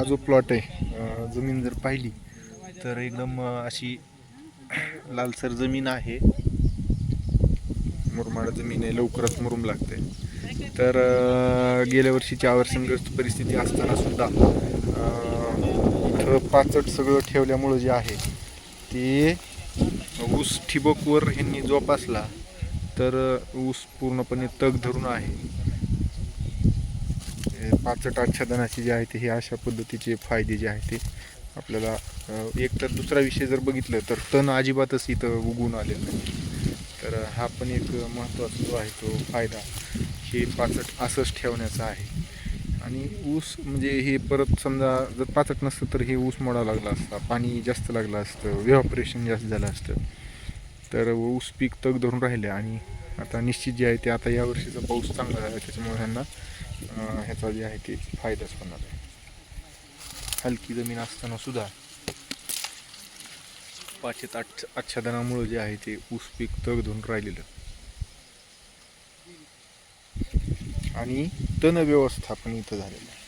हा जो प्लॉट आहे जमीन जर पाहिली तर एकदम अशी लालसर जमीन आहे. मुरमाड जमीन आहे लवकरच मुरुम लागते. तर गेल्या वर्षीची आवर्षणग्रस्त परिस्थिती असताना सुद्धा इथं पाचट सगळं ठेवल्यामुळं जे आहे ते ऊस ठिबकवर ह्यांनी जोपासला तर ऊस पूर्णपणे तग धरून आहे. पाचट आच्छादनाचे जे आहे ते हे अशा पद्धतीचे फायदे जे आहे ते आपल्याला एक तर दुसरा विषय जर बघितलं तर तण अजिबातच इथं उगून आलेलं नाही. तर हा पण एक महत्त्वाचा जो आहे तो फायदा हे पाचट असंच ठेवण्याचा आहे. आणि ऊस म्हणजे हे परत समजा जर पाचट नसतं तर हे ऊस मोडा लागला असता पाणी जास्त लागलं असतं व्हॅपरेशन जास्त झालं असतं. तर ऊस पीक तग धरून राहिलं आणि आता निश्चित जे आहे ते आता या वर्षीचा पाऊस चांगला आहे त्याच्यामुळे ह्यांना ह्याचा जे आहे ते फायदाच होणार आहे. हलकी जमीन असताना सुद्धा पाचेत आठ आच्छादनामुळं जे आहे ते ऊस पीक तग धरून राहिलेलं. आणि तण व्यवस्थापन इथं झालेलं आहे.